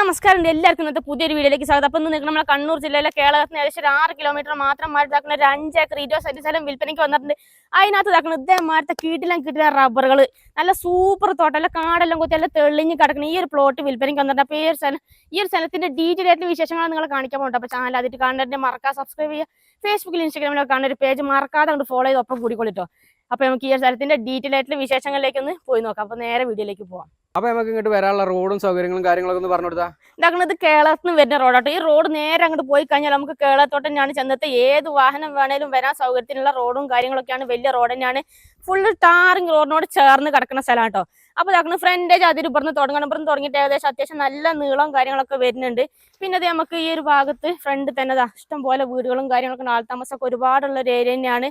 നമസ്കാരം എല്ലാവർക്കും ഇന്നത്തെ പുതിയൊരു വീഡിയോയിലേക്ക് സ്വാഗതം. അപ്പം ഇന്ന് നമ്മുടെ കണ്ണൂർ ജില്ലയിലെ കേരളത്തിന് ഏകദേശം ഒരു കിലോമീറ്റർ മാത്രം മാറ്റി ഇതാക്കുന്ന ഒരു അഞ്ചേക്കർ ഇരുപത് സെന്റ് സ്ഥലം വിൽപ്പനയ്ക്ക് വന്നിട്ടുണ്ട്. അതിനകത്ത് ഇതാക്കുന്ന ഇതേമാരത്തെ കീട്ടിലും കിട്ടിയ റബ്ബറുകൾ നല്ല സൂപ്പർ തോട്ടം. കാടെല്ലാം കൊത്തി എല്ലാം തെളിഞ്ഞ് കിടക്കുന്ന ഈ ഒരു പ്ലോട്ട് വിൽപ്പനയ്ക്ക് വന്നിട്ടുണ്ട്. അപ്പോൾ ഈ ഒരു സ്ഥലം ഈ ഒരു സ്ഥലത്തിന്റെ ഡീറ്റെയിൽ ആയിട്ടുള്ള വിശേഷങ്ങൾ നിങ്ങൾ കാണിക്കാൻ പോകുന്നുണ്ട് അപ്പോൾ ചാനൽ അതിട്ട് കാണേണ്ടത് മറക്കാതെ സബ്സ്ക്രൈബ് ചെയ്യുക. ഫേസ്ബുക്കിൽ ഇൻസ്റ്റാഗ്രാമിലൊക്കെ കാണുന്ന ഒരു പേജ് മറക്കാതെ അങ്ങോട്ട് ഫോളോ ചെയ്ത് ഒപ്പം കൂടിക്കൊള്ളിട്ടോ അപ്പോൾ നമുക്ക് ഈ സ്ഥലത്തിന്റെ ഡീറ്റെയിൽ ആയിട്ടുള്ള വിശേഷങ്ങളിലേക്ക് ഒന്ന് പോയി നോക്കാം. അപ്പൊ നേരെ വീഡിയോയിലേക്ക് പോവാം. അപ്പൊ നമുക്ക് ഇങ്ങോട്ട് വരാനുള്ള റോഡും സൗകര്യങ്ങളും കാര്യങ്ങളൊക്കെ ഒന്ന് പറഞ്ഞു കൊടുത്താ ഇതാക്കുന്നത് കേരളത്തിൽ നിന്ന് വരുന്ന റോഡാട്ടോ ഈ റോഡ് നേരെ അങ്ങോട്ട് പോയി കഴിഞ്ഞാൽ നമുക്ക് കേരളത്തോട്ട് തന്നെയാണ് ചെന്നത്തെ ഏത് വാഹനം വേണേലും വരാൻ സൗകര്യത്തിനുള്ള റോഡും കാര്യങ്ങളൊക്കെയാണ് വലിയ റോഡ് തന്നെയാണ്. ഫുള്ള് ടാറിങ് റോഡിനോട് ചേർന്ന് കിടക്കുന്ന സ്ഥലം കേട്ടോ അപ്പൊ ഇതാക്കുന്ന ഫ്രണ്ടേജ് അതിൽ ഇവിടുന്ന് തുടങ്ങണം. ഇവിടുന്ന് തുടങ്ങിയിട്ട് ഏകദേശം അത്യാവശ്യം നല്ല നീളവും കാര്യങ്ങളൊക്കെ വരുന്നുണ്ട്. പിന്നെ അത് നമുക്ക് ഈ ഒരു ഭാഗത്ത് ഫ്രണ്ട് തന്നെ ഇഷ്ടം പോലെ വീടുകളും കാര്യങ്ങളൊക്കെ ആൾത്താമസമൊക്കെ ഒരുപാടുള്ള ഒരു ഏരിയ തന്നെയാണ്.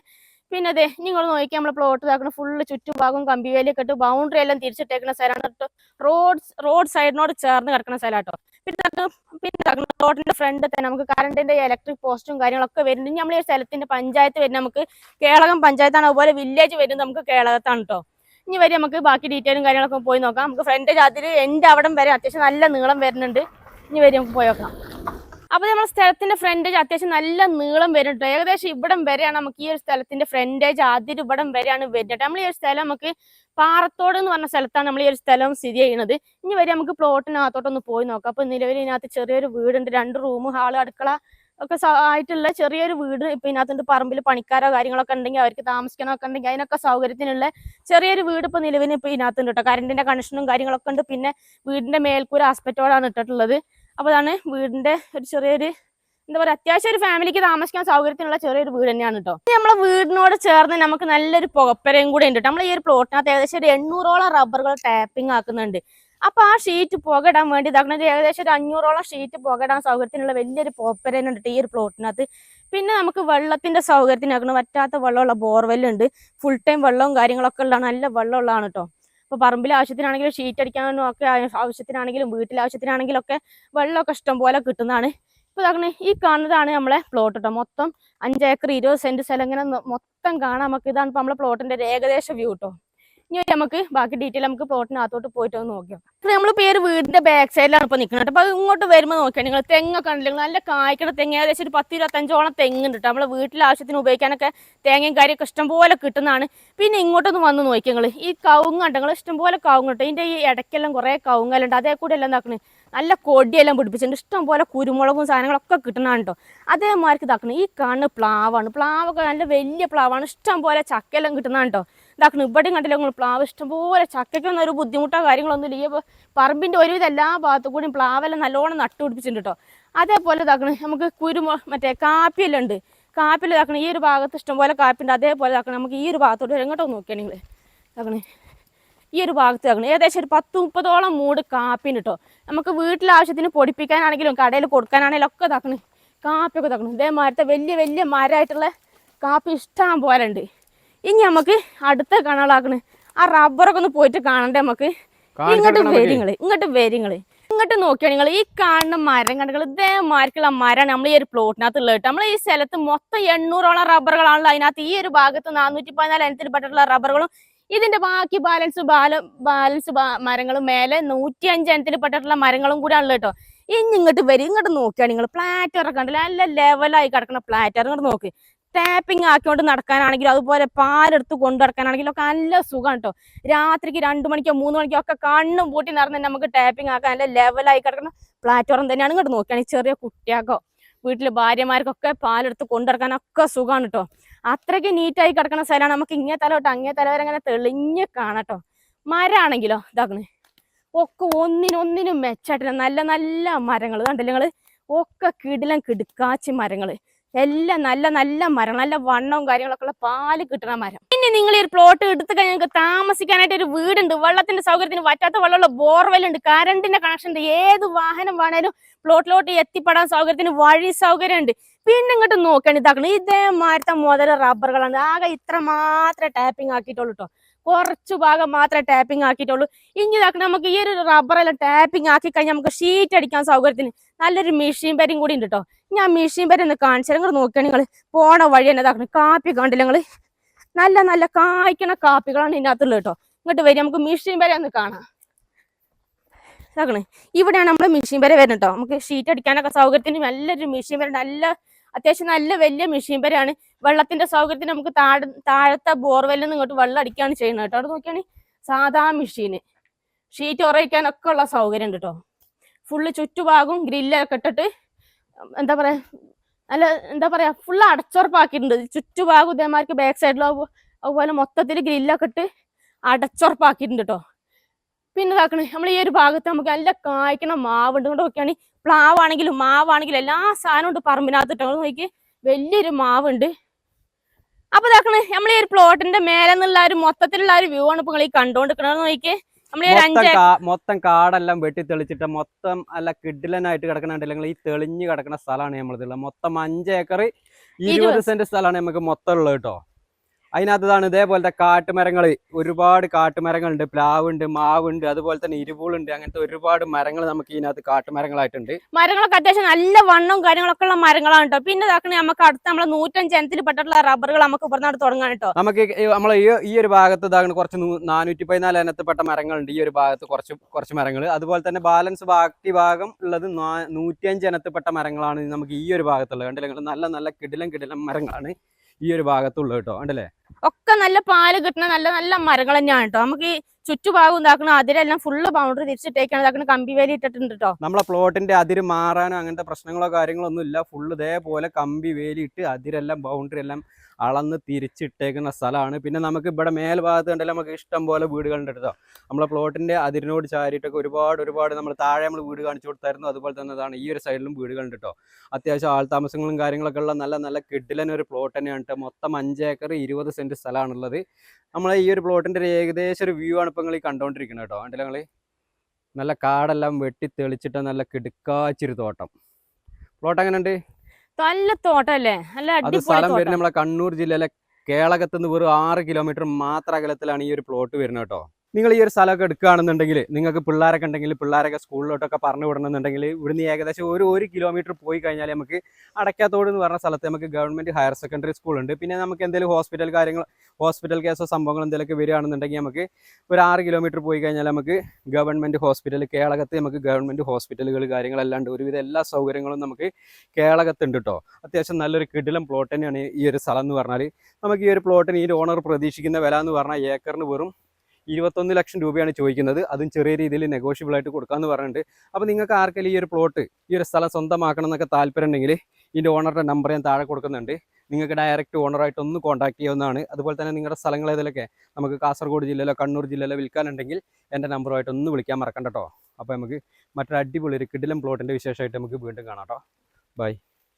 പിന്നെ അതെ നിങ്ങൾ നോക്കി നമ്മൾ പ്ലോട്ട് ഇതാക്കുന്ന ഫുള്ള് ചുറ്റുഭാഗം കമ്പിവേലിയൊക്കെ കെട്ട് ബൗണ്ടറി എല്ലാം തിരിച്ചിട്ടേക്കുന്ന സ്ഥലമാണ് റോഡ് റോഡ് സൈഡിനോട് ചേർന്ന് കിടക്കുന്ന സ്ഥലം കേട്ടോ. പിന്നെ പിന്നെ റോഡിന്റെ ഫ്രണ്ട് തന്നെ നമുക്ക് കറണ്ടിന്റെ ഇലക്ട്രിക് പോസ്റ്റും കാര്യങ്ങളൊക്കെ വരുന്നുണ്ട്. നമ്മൾ ഈ സ്ഥലത്തിന്റെ പഞ്ചായത്ത് വരുന്ന നമുക്ക് കേളകം പഞ്ചായത്താണ്. അതുപോലെ വില്ലേജ് വരുന്നത് നമുക്ക് കേളകത്താണ് കേട്ടോ. ഇനി വരെ നമുക്ക് ബാക്കി ഡീറ്റെയിലും കാര്യങ്ങളൊക്കെ പോയി നോക്കാം. നമുക്ക് ഫ്രണ്ട് അതിൽ എന്റെ അവിടം വരെ അത്യാവശ്യം നല്ല നീളം വരുന്നുണ്ട്. ഇനി വരെ നമുക്ക് പോയി നോക്കാം. അപ്പൊ നമ്മൾ സ്ഥലത്തിന്റെ ഫ്രണ്ടേജ് അത്യാവശ്യം നല്ല നീളം വരുന്നുണ്ട്. ഏകദേശം ഇവിടം വരെയാണ് നമുക്ക് ഈ ഒരു സ്ഥലത്തിന്റെ ഫ്രണ്ടേജ് ആദ്യം ഇവിടം വരെയാണ് വരുന്നത്. നമ്മൾ ഈ ഒരു സ്ഥലം നമുക്ക് പാറത്തോട് എന്ന് പറഞ്ഞ സ്ഥലത്താണ് നമ്മൾ ഈ ഒരു സ്ഥലം സ്ഥിതി ചെയ്യുന്നത്. ഇനി വരെ നമുക്ക് പ്ലോട്ടിനകത്തോട്ടൊന്ന് പോയി നോക്കാം. അപ്പൊ നിലവിൽ ഇതിനകത്ത് ചെറിയൊരു വീടുണ്ട്. രണ്ട് റൂം ഹാൾ അടുക്കള ഒക്കെ ആയിട്ടുള്ള ചെറിയൊരു വീട് ഇപ്പൊ ഇതിനകത്തുണ്ട്. പറമ്പിൽ പണിക്കാരോ കാര്യങ്ങളൊക്കെ ഉണ്ടെങ്കിൽ അവർക്ക് താമസിക്കാനൊക്കെ ഉണ്ടെങ്കിൽ അതിനൊക്കെ സൗകര്യത്തിനുള്ള ചെറിയൊരു വീട് ഇപ്പൊ നിലവിൽ ഇപ്പൊ ഇതിനകത്തുണ്ട് കേട്ടോ. കറണ്ടിന്റെ കണക്ഷനും കാര്യങ്ങളൊക്കെ ഉണ്ട്. പിന്നെ വീടിന്റെ മേൽക്കൂര ആസ്പെറ്റോടാണ് ഇട്ടിട്ടുള്ളത്. അപ്പൊ അതാണ് വീടിന്റെ ഒരു ചെറിയൊരു എന്താ പറയുക അത്യാവശ്യം ഒരു ഫാമിലിക്ക് താമസിക്കാൻ സൗകര്യത്തിനുള്ള ചെറിയൊരു വീട് തന്നെയാണ് കേട്ടോ നമ്മളെ വീടിനോട് ചേർന്ന് നമുക്ക് നല്ലൊരു പുകപ്പരയും കൂടെ ഉണ്ട് നമ്മൾ ഈ ഒരു പ്ലോട്ടിനകത്ത് ഏകദേശം ഒരു എണ്ണൂറോളം റബ്ബറുകൾ ടാപ്പിംഗ് ആക്കുന്നുണ്ട്. അപ്പൊ ആ ഷീറ്റ് പുകയിടാൻ വേണ്ടി ഇതാക്കുന്നത് ഏകദേശം ഒരു അഞ്ഞൂറോളം ഷീറ്റ് പുകയിടാൻ സൗകര്യത്തിനുള്ള വലിയൊരു പുകപ്പര ഉണ്ട് ഈ ഒരു പ്ലോട്ടിനകത്ത്. പിന്നെ നമുക്ക് വെള്ളത്തിന്റെ സൗകര്യത്തിനാക്കണം പറ്റാത്ത വെള്ളമുള്ള ബോർവെല്ലുണ്ട്. ഫുൾ ടൈം വെള്ളവും കാര്യങ്ങളൊക്കെ ഉള്ളതാണ് നല്ല വെള്ളമുള്ളതാണ് കേട്ടോ ഇപ്പൊ പറമ്പിലെ ആവശ്യത്തിനാണെങ്കിലും ഷീറ്റ് അടിക്കാനും ഒക്കെ ആവശ്യത്തിനാണെങ്കിലും വീട്ടിലെ ആവശ്യത്തിനാണെങ്കിലും ഒക്കെ വെള്ളമൊക്കെ ഇഷ്ടം പോലെ കിട്ടുന്നതാണ്. ഇപ്പൊ ഇതാക്കണേ ഈ കാണുന്നതാണ് നമ്മളെ പ്ലോട്ട് കേട്ടോ മൊത്തം അഞ്ചേക്കർ ഇരുപത് സെന്റ് സ്ഥലം ഇങ്ങനെ മൊത്തം കാണാം നമുക്ക് ഇതാണ് ഇപ്പോൾ നമ്മളെ പ്ലോട്ടിന്റെ ഒരു ഏകദേശ വ്യൂ കേട്ടോ ഇനി നമുക്ക് ബാക്കി ഡീറ്റെയിൽ നമുക്ക് പ്ലോട്ടിനകത്തോട്ട് പോയിട്ട് ഒന്ന് നോക്കിയാൽ നമ്മൾ പേര് വീടിന്റെ ബാക്ക് സൈഡിലാണ് ഇപ്പൊ നിൽക്കുന്നത് അപ്പൊ ഇങ്ങോട്ട് വരുമ്പോൾ നോക്കിയാൽ നിങ്ങൾ തെങ്ങൊക്കെ ഉണ്ടെങ്കിൽ നല്ല കായ്ക്കണ തെങ്ങ്. ഏകദേശം ഒരു പത്ത് ഇരുപത്തഞ്ചോളം തെങ്ങുണ്ട് കേട്ടോ. നമ്മൾ വീട്ടിലെ ആവശ്യത്തിന് ഉപയോഗിക്കാനൊക്കെ തേങ്ങയും കാര്യമൊക്കെ ഇഷ്ടംപോലെ കിട്ടുന്നതാണ്. പിന്നെ ഇങ്ങോട്ടൊന്ന് വന്ന് നോക്കി നിങ്ങൾ ഈ കവുങ്ങ് ഉണ്ട് നിങ്ങൾ ഇഷ്ടംപോലെ കവുങ്ങ് കിട്ടും. ഇതിന്റെ ഈ ഇടയ്ക്കെല്ലാം കുറേ കവുങ്ങലുണ്ട് അതേ കൂടെ എല്ലാം എന്താക്കണേ? നല്ല കൊടിയെല്ലാം പിടിപ്പിച്ചിട്ടുണ്ട്. ഇഷ്ടംപോലെ കുരുമുളകും സാധനങ്ങളൊക്കെ കിട്ടുന്നതാണ് കേട്ടോ. അതേമാർക്ക് ഇതാക്കണം. ഈ കാണുന്ന പ്ലാവാണ്. പ്ലാവൊക്കെ നല്ല വലിയ പ്ലാവാണ്. ഇഷ്ടംപോലെ ചക്കയെല്ലാം കിട്ടുന്നതാണ് കേട്ടോ. ഇതാക്കണം. ഇവിടെയും കണ്ടില്ല നിങ്ങൾ പ്ലാവ്? ഇഷ്ടംപോലെ ചക്കയ്ക്കൊന്നും ഒരു ബുദ്ധിമുട്ടോ കാര്യങ്ങളൊന്നും ഇല്ല ഈ പറമ്പിന്റെ ഒരുവിധ എല്ലാ ഭാഗത്തു കൂടിയും പ്ലാവെല്ലാം നല്ലോണം നട്ടുപിടിപ്പിച്ചിട്ടുണ്ട് കേട്ടോ അതേപോലെ ഇതാക്കണം നമുക്ക് കുരുമു മറ്റേ കാപ്പിയെല്ലാം ഉണ്ട്. കാപ്പിൽ ഇതാക്കണം ഈ ഒരു ഭാഗത്ത് ഇഷ്ടംപോലെ കാപ്പിയുണ്ട്. അതേപോലെ ഇതാക്കണം നമുക്ക് ഈ ഒരു ഭാഗത്തോട്ട് എങ്ങോട്ടോ നോക്കിയാൽ നിങ്ങൾ? ഇതാക്കണേ ഈ ഒരു ഭാഗത്ത് ഇതാക്കണം. ഏകദേശം ഒരു പത്ത് മുപ്പതോളം മൂട് കാപ്പിന് കേട്ടോ നമുക്ക് വീട്ടിലെ ആവശ്യത്തിന് പൊടിപ്പിക്കാനാണെങ്കിലും കടയിൽ കൊടുക്കാനാണെങ്കിലും ഒക്കെ ഇതാക്കണേ കാപ്പിയൊക്കെ ഇതാക്കണം. ഇതേമാരത്തെ വലിയ വലിയ മരമായിട്ടുള്ള കാപ്പി ഇഷ്ടം പോലെ ഉണ്ട്. ഇനി നമുക്ക് അടുത്ത കാണാളാക്കണ്. ആ റബ്ബറൊക്കെ ഒന്ന് പോയിട്ട് കാണണ്ടേ നമുക്ക് ഇങ്ങോട്ട് വരിങ്ങൾ ഇങ്ങോട്ട് വരിങ്ങൾ. ഇങ്ങോട്ട് നോക്കിയാണ് നിങ്ങൾ ഈ കാണുന്ന മരം കണ്ടുകൾ ഇതേമാർക്കുള്ള മരമാണ് നമ്മൾ ഈ ഒരു പ്ലോട്ടിനകത്ത് ഉള്ളത് നമ്മൾ ഈ സ്ഥലത്ത് മൊത്തം എണ്ണൂറോളം റബ്ബറുകളാണല്ലോ അതിനകത്ത്. ഈ ഒരു ഭാഗത്ത് നാനൂറ്റി പതിനാല് ഇനത്തിൽ പെട്ടിട്ടുള്ള റബ്ബറുകളും ഇതിന്റെ ബാക്കി ബാലൻസ് ബാല ബാലൻസ് മരങ്ങളും മേലെ നൂറ്റി അഞ്ച് ഇനത്തിൽ പെട്ടിട്ടുള്ള മരങ്ങളും കൂടെ ആണല്ലോ കേട്ടോ. ഇനി ഇങ്ങോട്ട് വരും ഇങ്ങോട്ട് നോക്കിയാണ് നിങ്ങൾ പ്ലാറ്റർ ഒക്കെ ഉണ്ടല്ലോ നല്ല ലെവലായി കിടക്കുന്ന പ്ലാറ്റർ ഇങ്ങോട്ട് നോക്ക്. ടാപ്പിംഗ് ആക്കിക്കൊണ്ട് നടക്കാനാണെങ്കിലും അതുപോലെ പാലെടുത്ത് കൊണ്ടു നടക്കാനാണെങ്കിലും ഒക്കെ നല്ല സുഖമാണ് കേട്ടോ രാത്രിക്ക് രണ്ടു മണിക്കോ മൂന്ന് മണിക്കോ ഒക്കെ കണ്ണും പൂട്ടി നടന്ന് നമുക്ക് ടാപ്പിംഗ് ആക്കാൻ നല്ല ലെവലായി കിടക്കുന്ന പ്ലാറ്റ്ഫോം തന്നെയാണ് ഇങ്ങോട്ട് നോക്കുകയാണെങ്കിൽ ചെറിയ കുട്ടിയാക്കോ വീട്ടിലെ ഭാര്യമാർക്കൊക്കെ പാലെടുത്ത് കൊണ്ടിറക്കാനൊക്കെ സുഖമാണ് കേട്ടോ അത്രയ്ക്ക് നീറ്റായി കിടക്കുന്ന സ്ഥലമാണ്. നമുക്ക് ഇങ്ങേ തല അങ്ങേ തല വരെ അങ്ങനെ തെളിഞ്ഞ് കാണാട്ടോ മരാണെങ്കിലോ ഇതാക്കണേ ഒക്കെ ഒന്നിനൊന്നിനും മെച്ചായിട്ടില്ല നല്ല നല്ല മരങ്ങൾ കണ്ടില്ല നിങ്ങൾ ഒക്കെ കിടിലം കിടുക്കാച്ചി മരങ്ങൾ. എല്ലാം നല്ല നല്ല മരം നല്ല വണ്ണവും കാര്യങ്ങളൊക്കെ ഉള്ള പാൽ കിട്ടുന്ന മരം. പിന്നെ നിങ്ങൾ ഈ ഒരു പ്ലോട്ട് എടുത്തു കഴിഞ്ഞാൽ നിങ്ങൾക്ക് താമസിക്കാനായിട്ട് ഒരു വീടുണ്ട്. വെള്ളത്തിന്റെ സൗകര്യത്തിന് വറ്റാത്ത വെള്ളമുള്ള ബോർവെൽ ഉണ്ട്. കറണ്ടിന്റെ കണക്ഷൻ ഉണ്ട്. ഏത് വാഹനം വേണേലും പ്ലോട്ടിലോട്ട് എത്തിപ്പെടാൻ സൗകര്യത്തിന് വഴി സൗകര്യം ഉണ്ട് പിന്നെ ഇങ്ങോട്ട് നോക്കേണ്ടി ഇതാക്കണം. ഇതേമാരത്തെ മുതൽ റബ്ബറുകളാണ് ആകെ ഇത്ര മാത്രമേ ടാപ്പിംഗ് ആക്കിയിട്ടുള്ളൂ കേട്ടോ കുറച്ചു ഭാഗം മാത്രമേ ടാപ്പിംഗ് ആക്കിയിട്ടുള്ളൂ. ഇനി ഇതാക്കണം നമുക്ക് ഈ ഒരു റബ്ബറെല്ലാം ടാപ്പിംഗ് ആക്കി കഴിഞ്ഞാൽ നമുക്ക് ഷീറ്റ് അടിക്കാൻ സൗകര്യത്തിന് നല്ലൊരു മെഷീൻ പേരും കൂടി ഉണ്ട് കേട്ടോ ഞാൻ മെഷീൻ പേര് ഒന്ന് കാണിച്ചു നിങ്ങൾ നോക്കിയാൽ നിങ്ങൾ പോണ വഴി തന്നെ ഇതാക്കണം കാപ്പി കണ്ടില്ല നിങ്ങൾ നല്ല നല്ല കായ്ക്കണ കാപ്പികളാണ് ഇതിനകത്തുള്ളത് കേട്ടോ ഇങ്ങോട്ട് വരും നമുക്ക് മെഷീൻ പേരെ ഒന്ന് കാണാം. ഇതാക്കണേ ഇവിടെയാണ് നമ്മുടെ മെഷീൻ പേരെ വരുന്നത് കേട്ടോ നമുക്ക് ഷീറ്റ് അടിക്കാനൊക്കെ സൗകര്യത്തിന് നല്ലൊരു മെഷീൻ പേര് നല്ല അത്യാവശ്യം നല്ല വലിയ മെഷീൻ പേരാണ്. വെള്ളത്തിന്റെ സൗകര്യത്തിന് നമുക്ക് താഴെ താഴത്തെ ബോർവെല്ലിൽ നിന്ന് ഇങ്ങോട്ട് വെള്ളം അടിക്കുകയാണ് ചെയ്യുന്നത് കേട്ടോ. അവിടെ നോക്കിയാണെങ്കിൽ സാധാ മെഷീന് ഷീറ്റ് ഉറയ്ക്കാനൊക്കെ ഉള്ള സൗകര്യം ഉണ്ട് കേട്ടോ ഫുള്ള് ചുറ്റുഭാഗവും ഗ്രില്ലൊക്കെ ഇട്ടിട്ട് എന്താ പറയാ നല്ല എന്താ പറയാ ഫുള്ള് അടച്ചുറപ്പാക്കിയിട്ടുണ്ട്. ചുറ്റുഭാഗം ഇതേമാർക്ക് ബാക്ക് സൈഡിലോ അതുപോലെ മൊത്തത്തിൽ ഗ്രില്ലൊക്കെ ഇട്ട് അടച്ചുറപ്പാക്കിയിട്ടുണ്ട് കേട്ടോ പിന്നെ ഇതാക്കണേ നമ്മൾ ഈ ഒരു ഭാഗത്ത് നമുക്ക് നല്ല കായ്ക്കണ മാവുണ്ട്. കൊണ്ട് നോക്കിയാണെങ്കിൽ പ്ലാവാണെങ്കിലും മാവാണെങ്കിലും എല്ലാ സാധനവും ഉണ്ട് പറമ്പിനകത്ത് ഇട്ടോ. നോക്കി വലിയൊരു മാവുണ്ട്. അപ്പൊ ഇതാക്കണേ നമ്മൾ ഈ ഒരു പ്ലോട്ടിന്റെ മേലെ നിന്നുള്ള ഒരു മൊത്തത്തിലുള്ള ഒരു വ്യൂ ആണ് ഇപ്പൊ നിങ്ങൾ ഈ കണ്ടോണ്ടിരിക്കണത്. നോക്കി നമ്മൾ ഈ ഒരു മൊത്തം കാടെല്ലാം വെട്ടി തെളിച്ചിട്ട് മൊത്തം അല്ല കിഡിലനായിട്ട് കിടക്കണുണ്ടെങ്കിൽ ഈ തെളിഞ്ഞു കിടക്കുന്ന സ്ഥലമാണ് നമ്മളിതുള്ളത് മൊത്തം അഞ്ച് ഏക്കർ ഇരുപത് സെന്റ് സ്ഥലമാണ് നമുക്ക് മൊത്തം ഉള്ളത് കേട്ടോ. അതിനകത്താണ് ഇതേപോലത്തെ കാട്ടുമരങ്ങൾ. ഒരുപാട് കാട്ടുമരങ്ങളുണ്ട്. പ്ലാവുണ്ട് മാവുണ്ട് അതുപോലെ തന്നെ ഇരുപൂളുണ്ട്. അങ്ങനത്തെ ഒരുപാട് മരങ്ങൾ നമുക്ക് ഇതിനകത്ത് കാട്ടുമരങ്ങളായിട്ടുണ്ട്. മരങ്ങളൊക്കെ അത്യാവശ്യം നല്ല വണ്ണവും കാര്യങ്ങളൊക്കെ ഉള്ള മരങ്ങളാണ് കേട്ടോ. പിന്നെ ഇതാക്കണേ നമുക്ക് അടുത്ത നമ്മളെ നൂറ്റഞ്ച് ഇനത്തിൽ പെട്ടിട്ടുള്ള റബ്ബറുകൾ നമുക്ക് ഇവിടുന്ന് തുടങ്ങാൻ കേട്ടോ. നമുക്ക് നമ്മൾ നമ്മളെ ഈ ഒരു ഭാഗത്ത് ഇതാകണം കുറച്ച് നാനൂറ്റി പതിനാല് ഇനത്തിൽപ്പെട്ട മരങ്ങളുണ്ട്. ഈ ഒരു ഭാഗത്ത് കുറച്ച് കുറച്ച് മരങ്ങൾ. അതുപോലെ തന്നെ ബാലൻസ് ബാക്കി ഭാഗം ഉള്ളത് നൂറ്റിയഞ്ച് പെട്ട മരങ്ങളാണ് നമുക്ക് ഈ ഒരു ഭാഗത്തുള്ളത്. കണ്ടില്ലേ? നല്ല നല്ല കിടിലം കിടിലം മരങ്ങളാണ് ഈ ഒരു ഭാഗത്തുള്ളത് കേട്ടോ. കണ്ടില്ലേ? ഒക്കെ നല്ല പാൽ കിട്ടുന്ന നല്ല നല്ല മരങ്ങൾ തന്നെയാണ് കേട്ടോ നമുക്ക് ചുറ്റുഭാഗം ഇതാക്കണം അതിലെല്ലാം ഫുള്ള് ബൗണ്ടറി തിരിച്ചിട്ടേക്കാണ് ഇതാക്കണ കമ്പി വേലി ഇട്ടിട്ടുണ്ട് കേട്ടോ നമ്മളെ പ്ലോട്ടിന്റെ അതിര് മാറാനോ അങ്ങനത്തെ പ്രശ്നങ്ങളോ കാര്യങ്ങളോ ഒന്നും ഇല്ല. ഫുള്ള് ഇതേപോലെ കമ്പി വേലി ഇട്ട് അതിരെല്ലാം ബൗണ്ടറി എല്ലാം അളന്ന് തിരിച്ചിട്ടേക്കുന്ന സ്ഥലമാണ്. പിന്നെ നമുക്ക് ഇവിടെ മേൽഭാഗത്ത് കണ്ടാൽ നമുക്ക് ഇഷ്ടം പോലെ വീടുകളുണ്ട് കേട്ടോ. നമ്മളെ പ്ലോട്ടിന്റെ അതിരിനോട് ചാരിയിട്ടൊക്കെ ഒരുപാട് ഒരുപാട് നമ്മൾ താഴെ നമ്മൾ വീട് കാണിച്ചു കൊടുത്തായിരുന്നു. അതുപോലെ തന്നെ അതാണ് ഈ ഒരു സൈഡിലും വീടുകളുണ്ട് കേട്ടോ. അത്യാവശ്യം ആൾതാമസങ്ങളും കാര്യങ്ങളൊക്കെ ഉള്ള നല്ല നല്ല കിഡിലൻ ഒരു പ്ലോട്ട് തന്നെയാണ് കേട്ടോ. മൊത്തം അഞ്ച് ഏക്കർ ഇരുപത് സെന്റ് സ്ഥലമാണുള്ളത്. നമ്മളെ ഈ ഒരു പ്ലോട്ടിന്റെ ഒരു ഏകദേശം ഒരു വ്യൂ ആണ്. ഇപ്പൊ നിങ്ങൾ ഈ കണ്ടോണ്ടിരിക്കുന്നത് കേട്ടോ കണ്ടില്ല നിങ്ങൾ നല്ല കാടെല്ലാം വെട്ടി തെളിച്ചിട്ട് നല്ല കിടുക്കാച്ചിരി തോട്ടം. പ്ലോട്ട് എങ്ങനെയുണ്ട്? നല്ല തോട്ടല്ലേ നല്ല അത് സ്ഥലം തോട്ടം. വരുന്നത് നമ്മളെ കണ്ണൂർ ജില്ലയിലെ കേളകത്ത് നിന്ന് വെറും ആറ് കിലോമീറ്റർ മാത്രം അകലത്തിലാണ് ഈ ഒരു പ്ലോട്ട് വരുന്നത് കേട്ടോ. നിങ്ങൾ ഈ ഒരു സ്ഥലമൊക്കെ എടുക്കുകയാണെന്നുണ്ടെങ്കിൽ നിങ്ങൾക്ക് പിള്ളേരൊക്കെ ഉണ്ടെങ്കിൽ പിള്ളേരൊക്കെ സ്കൂളിലോട്ടൊക്കെ പറഞ്ഞു വിടണമെന്നുണ്ടെങ്കിൽ ഇവിടുന്ന് ഏകദേശം ഒരു ഒരു കിലോമീറ്റർ പോയി കഴിഞ്ഞാൽ നമുക്ക് അടയ്ക്കാത്തോട് എന്ന് പറഞ്ഞ സ്ഥലത്ത് നമുക്ക് ഗവൺമെന്റ് ഹയർ സെക്കൻഡറി സ്കൂൾ ഉണ്ട്. പിന്നെ നമുക്ക് എന്തെങ്കിലും ഹോസ്പിറ്റൽ കാര്യങ്ങൾ ഹോസ്പിറ്റൽ കേസോ സംഭവങ്ങൾ എന്തെങ്കിലുമൊക്കെ വരികയാണെന്നുണ്ടെങ്കിൽ നമുക്ക് ഒരു ആറ് കിലോമീറ്റർ പോയി കഴിഞ്ഞാൽ നമുക്ക് ഗവൺമെന്റ് ഹോസ്പിറ്റൽ കേളകത്ത് നമുക്ക് ഗവൺമെന്റ് ഹോസ്പിറ്റലുകൾ കാര്യങ്ങളെല്ലാം ഉണ്ട്. ഒരുവിധ എല്ലാ സൗകര്യങ്ങളും നമുക്ക് കേളകത്തുണ്ട് കേട്ടോ അത്യാവശ്യം നല്ലൊരു കിടിലം പ്ലോട്ട് തന്നെയാണ് ഈ ഒരു സ്ഥലം എന്ന് പറഞ്ഞാൽ നമുക്ക് ഈ ഒരു പ്ലോട്ടിന് ഈ ഓണർ പ്രതീക്ഷിക്കുന്ന വില എന്ന് പറഞ്ഞാൽ ഏക്കറിന് വെറും ഇരുപത്തൊന്ന് ലക്ഷം രൂപയാണ് ചോദിക്കുന്നത്. അതും ചെറിയ രീതിയിൽ നെഗോഷ്യബിൾ ആയിട്ട് കൊടുക്കാമെന്ന് പറഞ്ഞിട്ടുണ്ട്. അപ്പോൾ നിങ്ങൾക്ക് ആർക്കെങ്കിലും ഈ ഒരു പ്ലോട്ട് ഈ ഒരു സ്ഥലം സ്വന്തമാക്കണം എന്നൊക്കെ താല്പര്യം ഉണ്ടെങ്കിൽ ഇതിന്റെ ഓണറുടെ നമ്പർ ഞാൻ താഴെ കൊടുക്കുന്നുണ്ട്. നിങ്ങൾക്ക് ഡയറക്റ്റ് ഓണറായിട്ട് ഒന്ന് കോൺടാക്ട് ചെയ്യാവുന്നതാണ്. അതുപോലെ തന്നെ നിങ്ങളുടെ സ്ഥലങ്ങൾ ഏതിലൊക്കെ? നമുക്ക് കാസർഗോഡ് ജില്ലയിലോ കണ്ണൂർ ജില്ലയിലോ വിൽക്കാനുണ്ടെങ്കിൽ എന്റെ നമ്പറുമായിട്ട് ഒന്ന് വിളിക്കാൻ മറക്കണ്ട അപ്പോൾ നമുക്ക് മറ്റൊരു അടിപൊളി ഒരു കിടിലം പ്ലോട്ടിന്റെ വിശേഷമായിട്ട് നമുക്ക് വീണ്ടും കാണാം കേട്ടോ ബൈ